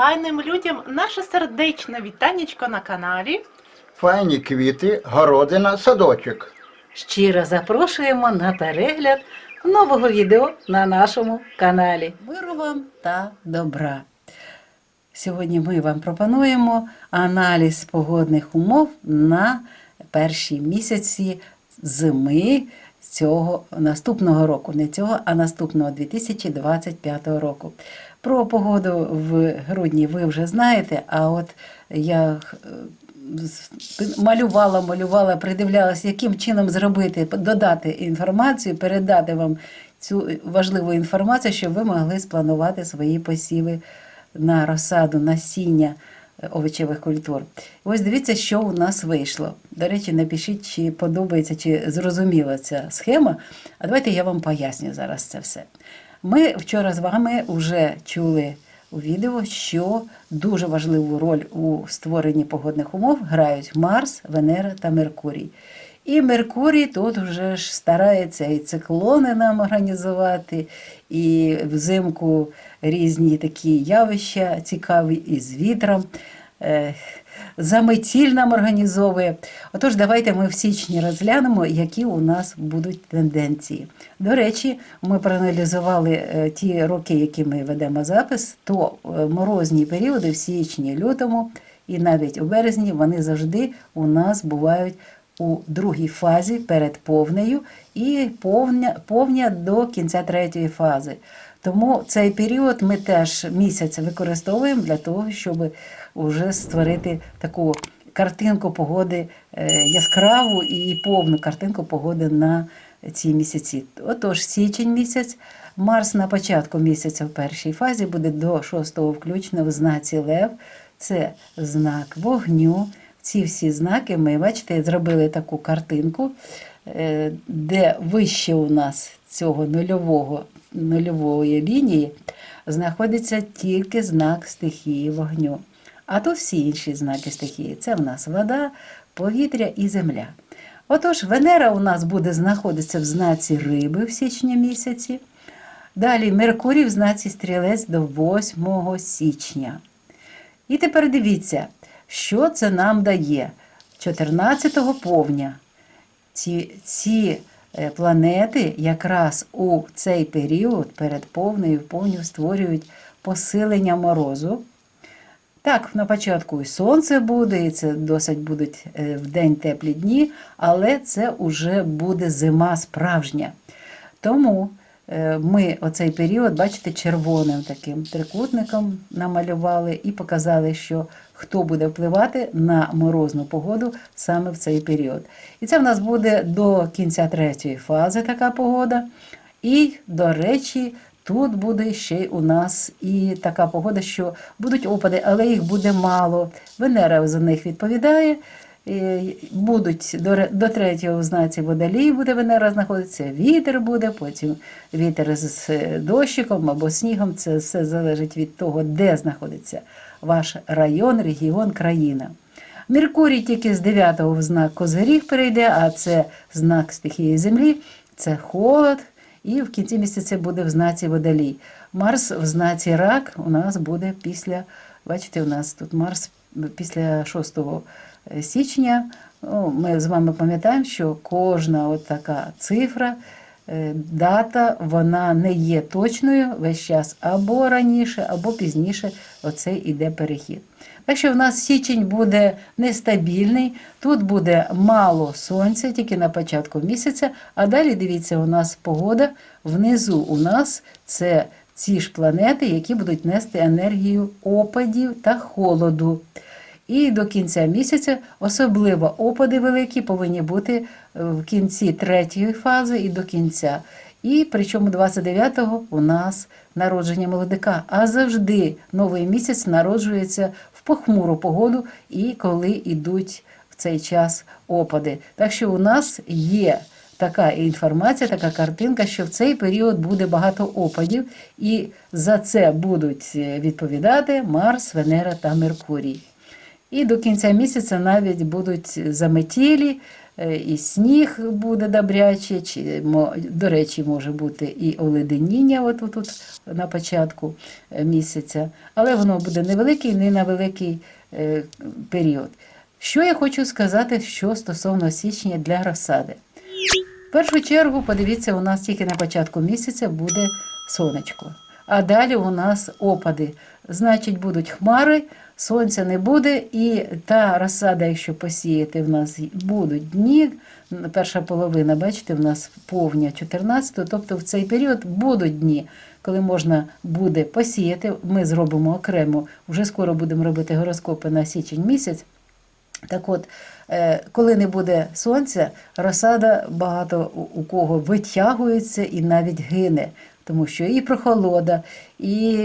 файним людям наше сердечне вітанечко на каналі. Файні квіти, городина, садочок. Щиро запрошуємо на перегляд нового відео на нашому каналі. Миру вам та добра. Сьогодні ми вам пропонуємо аналіз погодних умов на перші місяці зими цього наступного року. Не цього, а наступного 2025 року. Про погоду в грудні ви вже знаєте, а от я е, малювала, малювала, придивлялася, яким чином зробити, додати інформацію, передати вам цю важливу інформацію, щоб ви могли спланувати свої посіви на розсаду, насіння овочевих культур. Ось дивіться, що у нас вийшло. До речі, напишіть, чи подобається, чи зрозуміла ця схема. А давайте я вам поясню зараз це все. Ми вчора з вами вже чули у відео, що дуже важливу роль у створенні погодних умов грають Марс, Венера та Меркурій. І Меркурій тут вже ж старається і циклони нам організувати, і взимку різні такі явища цікаві, і з вітром. Е, Заметіль нам організовує. Отож, давайте ми в січні розглянемо, які у нас будуть тенденції. До речі, ми проаналізували е, ті роки, які ми ведемо запис, то е, морозні періоди в січні, лютому і навіть у березні вони завжди у нас бувають у другій фазі перед повнею і повня, повня до кінця третьої фази. Тому цей період ми теж місяць використовуємо для того, щоб вже створити таку картинку погоди е, яскраву і повну картинку погоди на ці місяці. Отож, січень місяць, Марс на початку місяця в першій фазі буде до 6-го включно в знаці Лев. Це знак вогню. Ці всі знаки ми, бачите, зробили таку картинку, е, де вище у нас цього нульового, нульової лінії знаходиться тільки знак стихії вогню. А то всі інші знаки стихії. Це в нас вода, повітря і земля. Отож, Венера у нас буде знаходитися в знаці риби в січні місяці. Далі Меркурій в знаці стрілець до 8 січня. І тепер дивіться, що це нам дає. 14-го повня. Ці, ці е, планети якраз у цей період перед повною повню створюють посилення морозу. Так, на початку і сонце буде, і це досить будуть е, в день теплі дні, але це вже буде зима справжня. Тому ми оцей період, бачите, червоним таким трикутником намалювали і показали, що хто буде впливати на морозну погоду саме в цей період. І це в нас буде до кінця третьої фази така погода. І, до речі, тут буде ще й у нас і така погода, що будуть опади, але їх буде мало. Венера за них відповідає. Будуть до, до третього в знаці водолій буде Венера знаходитися, вітер буде, потім вітер з дощиком або снігом. Це все залежить від того, де знаходиться ваш район, регіон, країна. Меркурій тільки з 9-го в знак Козиріг перейде, а це знак стихії Землі, це холод, і в кінці місяця буде в знаці Водолій. Марс в знаці Рак у нас буде після, бачите, у нас тут Марс після 6 січня. Ну, Ми з вами пам'ятаємо, що кожна от така цифра, е, дата, вона не є точною весь час або раніше, або пізніше оцей іде перехід. Так що в нас січень буде нестабільний, тут буде мало сонця, тільки на початку місяця, а далі дивіться, у нас погода внизу у нас це ці ж планети, які будуть нести енергію опадів та холоду. І до кінця місяця особливо опади великі повинні бути е, в кінці третьої фази і до кінця. І причому 29-го у нас народження молодика. А завжди новий місяць народжується в похмуру погоду і коли йдуть в цей час опади. Так що у нас є така інформація, така картинка, що в цей період буде багато опадів, і за це будуть е, відповідати Марс, Венера та Меркурій. І до кінця місяця навіть будуть заметілі, е, і сніг буде добряче, чи, до речі, може бути і оледеніння от, от на початку е, місяця, але воно буде невеликий, не на великий е, період. Що я хочу сказати, що стосовно січня для розсади? В першу чергу, подивіться, у нас тільки на початку місяця буде сонечко. А далі у нас опади. Значить, будуть хмари, сонця не буде, і та розсада, якщо посіяти, в нас будуть дні. Перша половина, бачите, в нас повня 14, тобто в цей період будуть дні, коли можна буде посіяти. Ми зробимо окремо, вже скоро будемо робити гороскопи на січень місяць. Так от, е, коли не буде сонця, розсада багато у- у кого витягується і навіть гине. Тому що і прохолода, і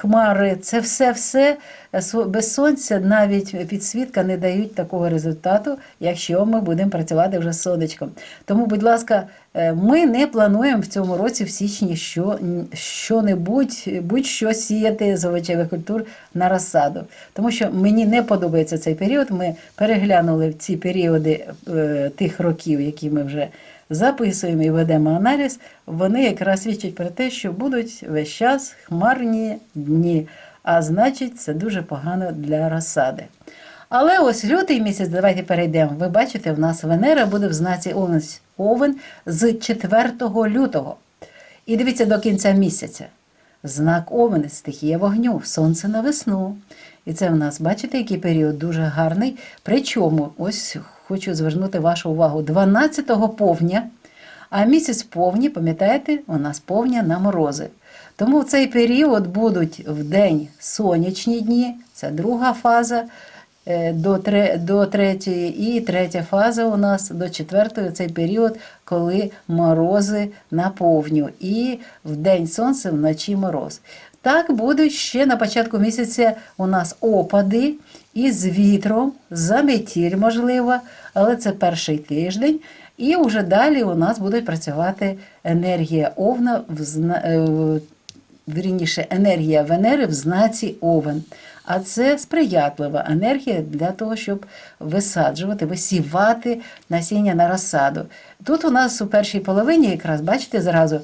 хмари це все-все е, без сонця навіть підсвітка не дають такого результату, якщо ми будемо працювати вже з сонечком. Тому, будь ласка, е, ми не плануємо в цьому році в січні що, що-небудь, будь-що сіяти з овочевих культур на розсаду. Тому що мені не подобається цей період. Ми переглянули ці періоди е, тих років, які ми вже записуємо і ведемо аналіз. Вони якраз свідчать про те, що будуть весь час хмарні дні. А значить, це дуже погано для розсади. Але ось лютий місяць, давайте перейдемо. Ви бачите, в нас Венера буде в знаці Овен, з 4 лютого. І дивіться до кінця місяця. Знак Овен, стихія вогню, сонце на весну. І це в нас, бачите, який період дуже гарний. Причому, ось хочу звернути вашу увагу, 12-го повня, а місяць повні, пам'ятаєте, у нас повня на морози. Тому в цей період будуть в день сонячні дні, це друга фаза е, до, до третьої, і третя фаза у нас до четвертої цей період, коли морози на повню, і в день сонце, вночі мороз. Так будуть ще на початку місяця у нас опади із вітром, заметіль можливо, але це перший тиждень. І вже далі у нас буде працювати енергія овна в е, вірніше, енергія Венери в знаці Овен. А це сприятлива енергія для того, щоб висаджувати, висівати насіння на розсаду. Тут у нас у першій половині, якраз бачите, зразу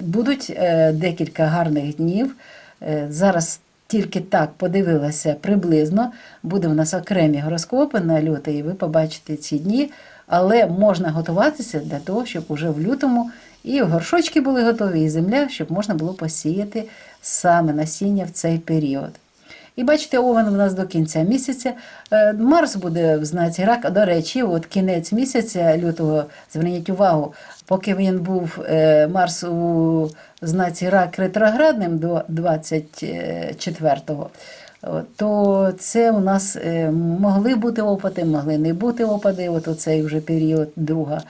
будуть е, декілька гарних днів. Е, Зараз тільки так подивилася приблизно. Буде в нас окремі гороскопи на лютий, і ви побачите ці дні. Але можна готуватися для того, щоб уже в лютому і горшочки були готові, і земля, щоб можна було посіяти саме насіння в цей період. І бачите, овен у нас до кінця місяця. Е, Марс буде в знаці рака. До речі, от кінець місяця лютого, зверніть увагу, поки він був е, Марс у знаці рак ретроградним до 24-го, то це у нас е, могли бути опади, могли не бути опади. От оцей вже період, друга,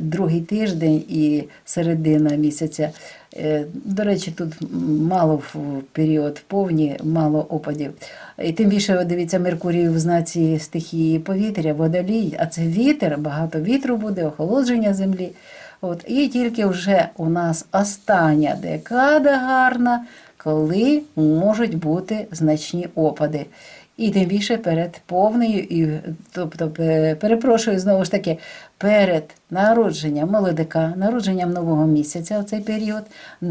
другий тиждень і середина місяця. Е, До речі, тут мало в період повні, мало опадів. І тим більше, дивіться, Меркурій в знаці стихії повітря, водолій, а це вітер, багато вітру буде, охолодження землі. От, і тільки вже у нас остання декада гарна, коли можуть бути значні опади. І тим більше перед повною, і, тобто, перепрошую знову ж таки, перед народженням молодика, народженням нового місяця в цей період,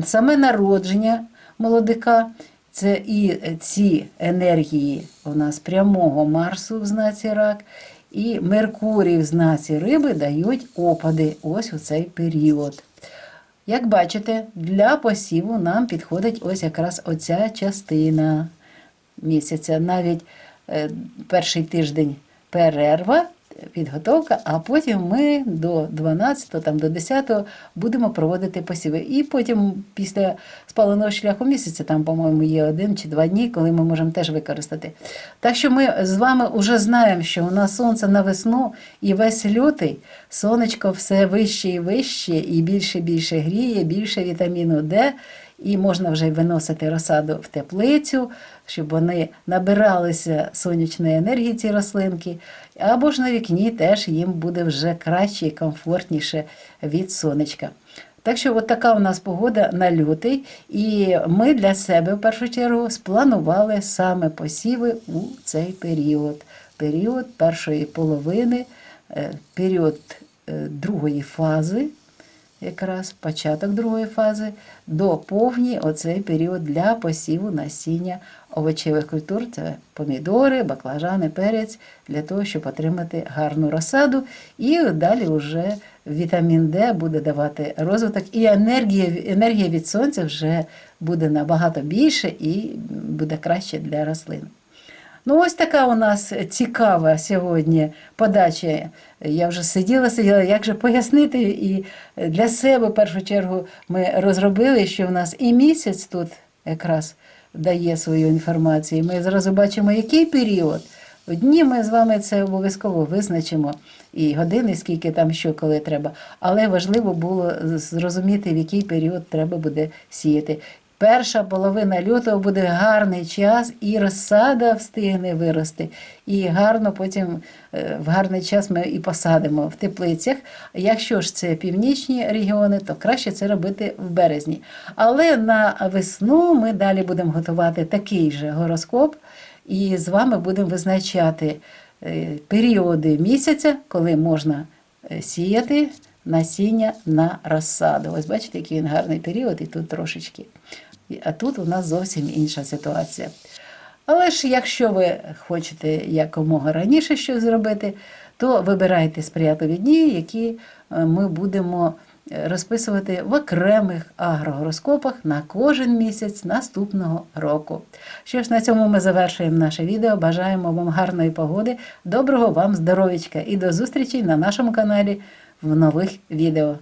саме народження молодика, це і ці енергії у нас прямого Марсу в знаці рак, і Меркурій в знаці риби дають опади ось у цей період. Як бачите, для посіву нам підходить ось якраз оця частина місяця. Навіть е, перший тиждень перерва, підготовка, а потім ми до 12, там, до 10 будемо проводити посіви. І потім після спаленого шляху місяця, там, по-моєму, є один чи два дні, коли ми можемо теж використати. Так що ми з вами вже знаємо, що у нас сонце на весну і весь лютий, сонечко все вище і вище, і більше більше гріє, більше вітаміну Д. І можна вже виносити розсаду в теплицю, щоб вони набиралися сонячної енергії, ці рослинки. Або ж на вікні теж їм буде вже краще і комфортніше від сонечка. Так що от така у нас погода на лютий, і ми для себе в першу чергу спланували саме посіви у цей період, період першої половини е, період е, другої фази, якраз початок другої фази, до повні оцей період для посіву насіння овочевих культур. Це помідори, баклажани, перець, для того, щоб отримати гарну розсаду. І далі вже вітамін Д буде давати розвиток, і енергія, енергія від сонця вже буде набагато більше і буде краще для рослин. Ну, ось така у нас цікава сьогодні подача. Я вже сиділа, сиділа, як же пояснити. І для себе, в першу чергу, ми розробили, що в нас і місяць тут якраз дає свою інформацію. Ми зразу бачимо, який період. В дні ми з вами це обов'язково визначимо, і години, скільки там що коли треба. Але важливо було зрозуміти, в який період треба буде сіяти. Перша половина лютого буде гарний час, і розсада встигне вирости. І гарно потім е, в гарний час ми і посадимо в теплицях. Якщо ж це північні регіони, то краще це робити в березні. Але на весну ми далі будемо готувати такий же гороскоп, і з вами будемо визначати е, періоди місяця, коли можна е, сіяти насіння на розсаду. Ось бачите, який він гарний період, і тут трошечки. А тут у нас зовсім інша ситуація. Але ж якщо ви хочете якомога раніше щось зробити, то вибирайте сприятливі дні, які е, ми будемо е, розписувати в окремих агрогороскопах на кожен місяць наступного року. Що ж, на цьому ми завершуємо наше відео. Бажаємо вам гарної погоди, доброго вам здоров'ячка і до зустрічі на нашому каналі в нових відео.